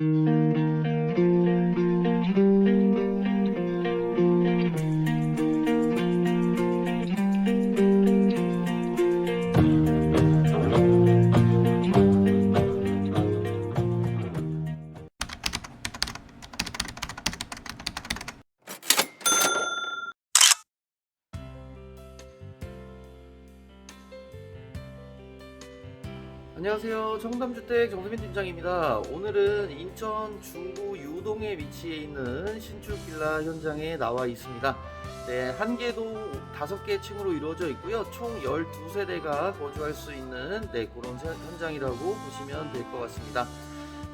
Música 안녕하세요. 청담주택 정수민 팀장입니다. 오늘은 인천 중구 유동에 위치해 있는 신축 빌라 현장에 나와 있습니다. 네, 한 개도 다섯 개 층으로 이루어져 있고요. 총 12세대가 거주할 수 있는 네, 그런 세- 현장이라고 보시면 될 것 같습니다.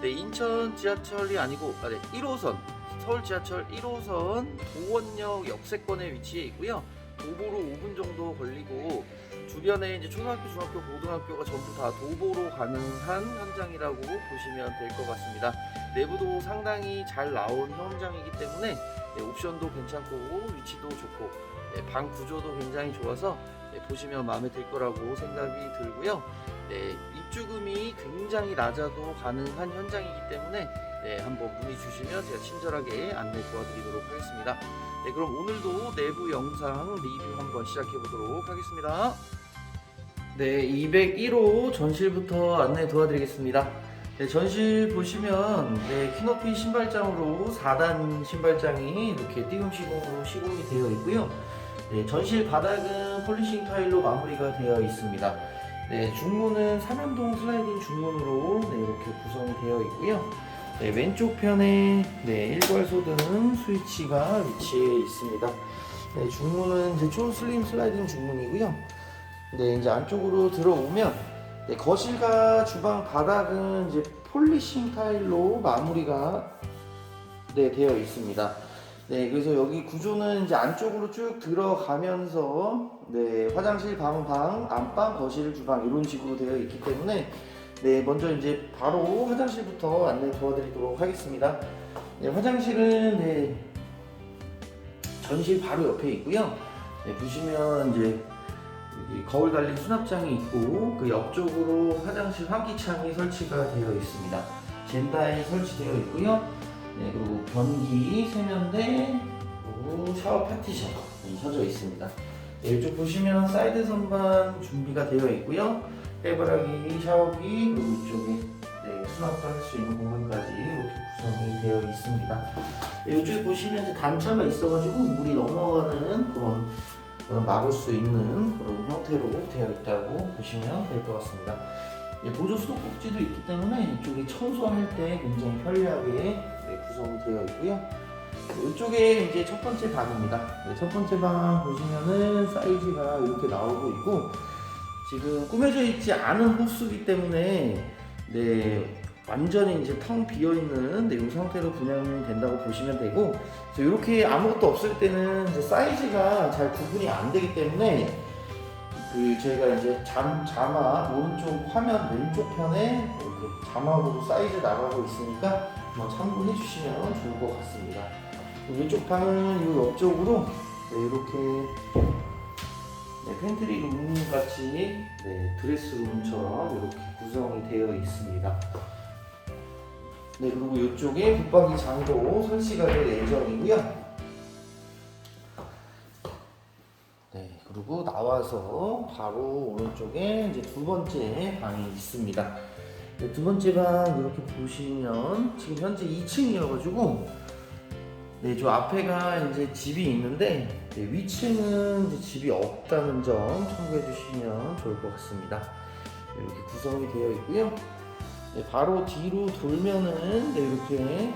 네, 인천 지하철이 아니고 아, 네, 1호선 서울 지하철 1호선 도원역 역세권에 위치해 있고요. 도보로 5분 정도 걸리고 주변에 이제 초등학교, 중학교, 고등학교가 전부 다 도보로 가능한 현장이라고 보시면 될 것 같습니다. 내부도 상당히 잘 나온 현장이기 때문에 네, 옵션도 괜찮고 위치도 좋고 네, 방 구조도 굉장히 좋아서 네, 보시면 마음에 들 거라고 생각이 들고요. 네, 입주금이 굉장히 낮아도 가능한 현장이기 때문에 네, 한번 문의 주시면 제가 친절하게 안내 도와드리도록 하겠습니다. 네, 그럼 오늘도 내부 영상 리뷰 한번 시작해 보도록 하겠습니다. 네, 201호 전실부터 안내 도와드리겠습니다. 네, 전실 보시면 네, 키높이 신발장으로 4단 신발장이 이렇게 띄움 시공으로 시공이 되어 있고요. 네, 전실 바닥은 폴리싱 타일로 마무리가 되어 있습니다. 네, 중문은 삼연동 슬라이딩 중문으로 네, 이렇게 구성이 되어 있고요. 네, 왼쪽 편에 네, 일괄소등 스위치가 위치해 있습니다. 네, 중문은 이제 초슬림 슬라이딩 중문이고요. 네, 이제 안쪽으로 들어오면 네, 거실과 주방 바닥은 이제 폴리싱 타일로 마무리가 네, 되어 있습니다. 네, 그래서 여기 구조는 이제 안쪽으로 쭉 들어가면서 네, 화장실, 방, 방, 안방, 거실, 주방 이런 식으로 되어 있기 때문에 네, 먼저 이제 바로 화장실부터 안내 도와드리도록 하겠습니다. 네, 화장실은 네, 전실 바로 옆에 있고요. 네, 보시면 이제 거울 달린 수납장이 있고 그 옆쪽으로 화장실 환기창이 설치가 되어 있습니다. 젠다에 설치되어 있고요. 네, 그리고 변기, 세면대, 그리고 샤워 파티션 이 켜져 있습니다. 네, 이쪽 보시면 사이드 선반 준비가 되어 있고요. 해바라기, 샤워기, 그리고 이쪽에 네, 수납도 할 수 있는 공간까지 이렇게 구성이 되어 있습니다. 네, 이쪽에 보시면 단차가 있어가지고 물이 넘어가는 그런 그런 막을 수 있는 그런 형태로 되어 있다고 보시면 될 것 같습니다. 예, 보조 수도꼭지도 있기 때문에 이쪽이 청소할 때 굉장히 편리하게 네, 구성이 되어 있고요. 네, 이쪽에 이제 첫 번째 방입니다. 네, 첫 번째 방 보시면은 사이즈가 이렇게 나오고 있고 지금 꾸며져 있지 않은 호수기 때문에 네 완전히 이제 텅 비어 있는 네, 이 상태로 분양이 된다고 보시면 되고 그래서 이렇게 아무것도 없을 때는 이제 사이즈가 잘 구분이 안 되기 때문에 그 저희가 이제 잠 자막 오른쪽 화면 왼쪽 편에 이렇게 자막으로 사이즈 나가고 있으니까 한번 참고해 주시면 좋을 것 같습니다. 왼쪽 방은 이 옆쪽으로 네, 이렇게 네, 팬트리 룸 같이 네, 드레스룸처럼 이렇게 구성이 되어 있습니다. 네, 그리고 이쪽에 붙박이 장도 설치가 될 예정이고요. 네, 그리고 나와서 바로 오른쪽에 이제 두 번째 방이 있습니다. 네, 두 번째 방 이렇게 보시면 지금 현재 2층이어가지고 네, 저 앞에가 이제 집이 있는데 네, 위층은 이제 집이 없다는 점 참고해 주시면 좋을 것 같습니다. 네, 이렇게 구성이 되어 있고요. 네, 바로 뒤로 돌면은 네, 이렇게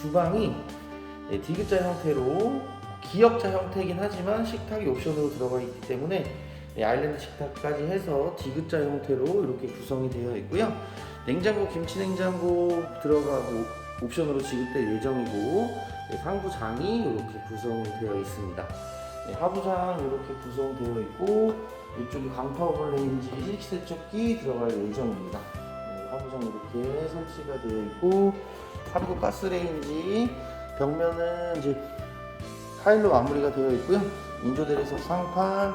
주방이 네, 디귿자 형태로 기역자 형태이긴 하지만 식탁이 옵션으로 들어가 있기 때문에 네, 아일랜드 식탁까지 해서 디귿자 형태로 이렇게 구성이 되어 있고요. 냉장고, 김치 냉장고 들어가고 옵션으로 지급될 예정이고 네, 상부장이 이렇게 구성이 되어 있습니다. 네, 하부장 이렇게 구성되어 있고 이쪽에 강파오븐 레인지 식세척기 들어갈 예정입니다. 네, 하부장 이렇게 설치가 되어 있고 3구 가스레인지 벽면은 이제 타일로 마무리가 되어 있고요. 인조대리석 상판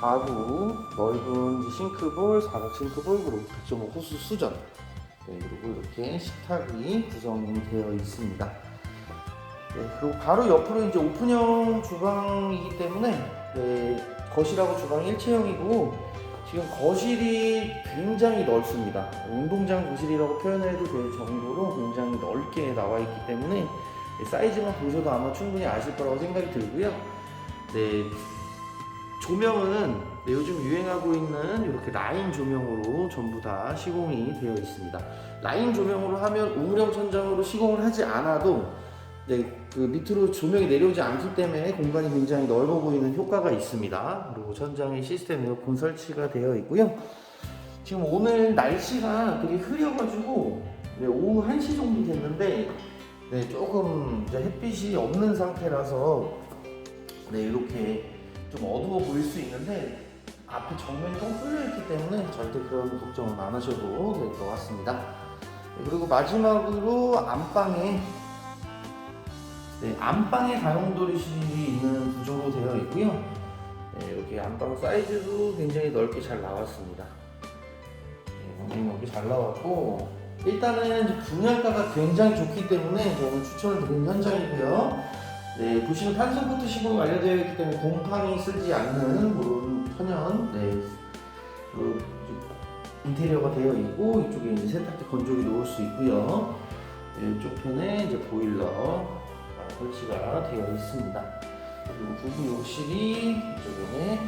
4구 넓은 싱크볼, 사각 싱크볼 그리고 100.5 호수 수전 네, 그리고 이렇게 식탁이 구성이 되어 있습니다. 네, 그리고 바로 옆으로 이제 오픈형 주방이기 때문에 네, 거실하고 주방 일체형이고 지금 거실이 굉장히 넓습니다. 운동장 거실이라고 표현해도 될 정도로 굉장히 넓게 나와 있기 때문에 사이즈만 보셔도 아마 충분히 아실 거라고 생각이 들고요. 네, 조명은 네, 요즘 유행하고 있는 이렇게 라인 조명으로 전부 다 시공이 되어 있습니다. 라인 조명으로 하면 우물형 천장으로 시공을 하지 않아도 네, 그 밑으로 조명이 내려오지 않기 때문에 공간이 굉장히 넓어 보이는 효과가 있습니다. 그리고 천장에 시스템 에어컨 설치가 되어 있고요. 지금 오늘 날씨가 되게 흐려가지고 네, 오후 1시 정도 됐는데 네, 조금 햇빛이 없는 상태라서 네, 이렇게 좀 어두워 보일 수 있는데 앞에 정면이 뻥 뚫려 있기 때문에 절대 그런 걱정은 안 하셔도 될 것 같습니다. 네, 그리고 마지막으로 안방에 네, 안방에 다용도실이 있는 구조로 되어 있고요. 네, 이렇게 안방 사이즈도 굉장히 넓게 잘 나왔습니다. 네, 굉장히 넓게 잘 나왔고 일단은 분양가가 굉장히 좋기 때문에 저는 추천을 드리는 현장이고요. 네, 보시면 탄성코트 시공이 완료되어 있기 때문에 곰팡이 쓰지 않는 그런 천연 네, 그 인테리어가 되어 있고 이쪽에 이제 세탁기 건조기 놓을 수 있고요. 네, 이쪽 편에 이제 보일러 설치가 되어 있습니다. 그리고 부부 욕실이 이쪽에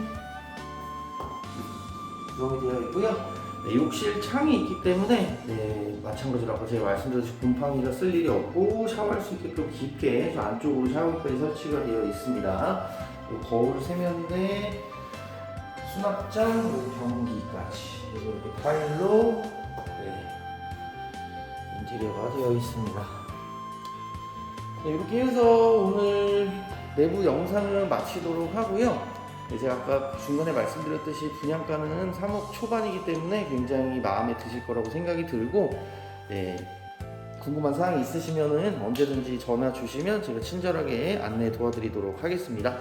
구성이 되어 있고요. 네, 욕실 창이 있기 때문에 네, 마찬가지로 아까 제가 말씀드렸듯이 곰팡이가 쓸 일이 없고 샤워할 수 있게끔 깊게 저 안쪽으로 샤워기까지 설치가 되어 있습니다. 거울 세면대, 수납장, 변기까지 그리고 이렇게 타일로 네, 인테리어가 되어 있습니다. 네, 이렇게 해서 오늘 내부 영상을 마치도록 하고요. 네, 제가 아까 중간에 말씀드렸듯이 분양가는 3억 초반이기 때문에 굉장히 마음에 드실 거라고 생각이 들고 네, 궁금한 사항이 있으시면 언제든지 전화 주시면 제가 친절하게 안내 도와드리도록 하겠습니다.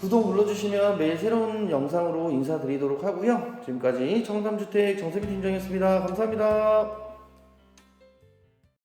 구독 눌러주시면 매일 새로운 영상으로 인사드리도록 하고요. 지금까지 청담주택 정세비 팀장이었습니다. 감사합니다.